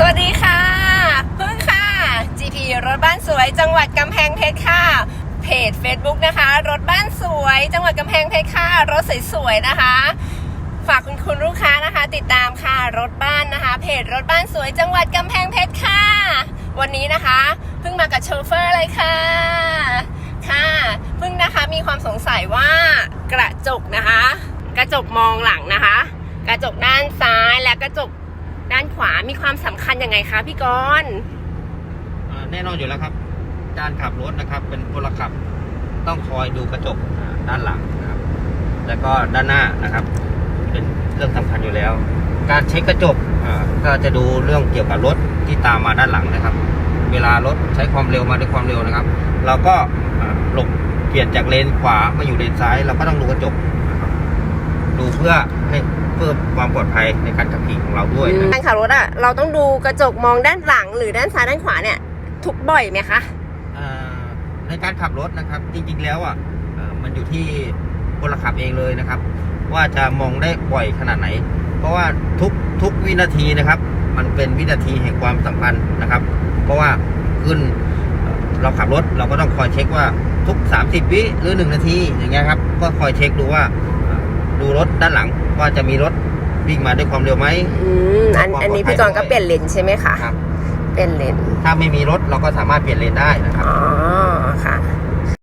สวัสดีค่ะ พึ่งค่ะ GP รถบ้านสวยจังหวัดกำแพงเพชรค่ะ เพจ Facebook นะคะ รถบ้านสวยจังหวัดกำแพงเพชรค่ะ รถสวยๆนะคะ ฝากคุณคุณลูกค้านะคะ ติดตามค่ะรถบ้านนะคะ เพจรถบ้านสวยจังหวัดกำแพงเพชรค่ะ วันนี้นะคะ เพิ่งมากับโชเฟอร์เลยค่ะ ค่ะเพิ่งนะคะมีความสงสัยว่ากระจกนะคะ กระจกมองหลังนะคะ กระจกด้านซ้ายและกระจก ด้านขวามีความสำคัญยังไงคะพี่กรณ์อ่าแน่นอนอยู่แล้วครับ การขับรถนะครับ เป็นพลขับต้องคอยดูกระจกด้านหลังนะครับ แล้วก็ด้านหน้านะครับ เป็นเรื่องสำคัญอยู่แล้ว การเช็คกระจกก็จะดูเรื่องเกี่ยวกับรถที่ตามมาด้านหลังนะครับ เวลารถใช้ความเร็วมาด้วยความเร็วนะครับ เราก็หลบเปลี่ยนจากเลนขวามาอยู่เลนซ้าย เราก็ต้องดูกระจกดูเพื่อให้ เพิ่มความปลอดภัยในการขับขี่ของเราด้วยนะครับการขับรถอะเราต้องดูกระจกมองด้านหลัง หรือด้านซ้ายด้านขวาเนี่ยทุกบ่อยไหมคะอ่าในการขับรถนะครับจริงๆแล้วอะเอ่อมันอยู่ที่พลขับเองเลยนะครับ ว่าจะมองได้บ่อยขนาดไหน เพราะว่าทุกทุกวินาทีนะครับ มันเป็นวินาทีแห่งความสำคัญนะครับ เพราะว่าขึ้นเอ่อเราขับรถเราก็ต้องคอยเช็คว่าทุก 30 วิหรือ 1 นาทีอย่างเงี้ยครับก็คอยเช็คดูว่าเอ่อ ดูรถด้านหลังว่าจะมีรถวิ่งมาด้วยความเร็วไหม อืมอันอันนี้พี่กรณ์ก็เปลี่ยนเลนใช่ไหมคะครับ เปลี่ยนเลนถ้าไม่มีรถเราก็สามารถเปลี่ยนเลนได้นะครับ อ๋อค่ะ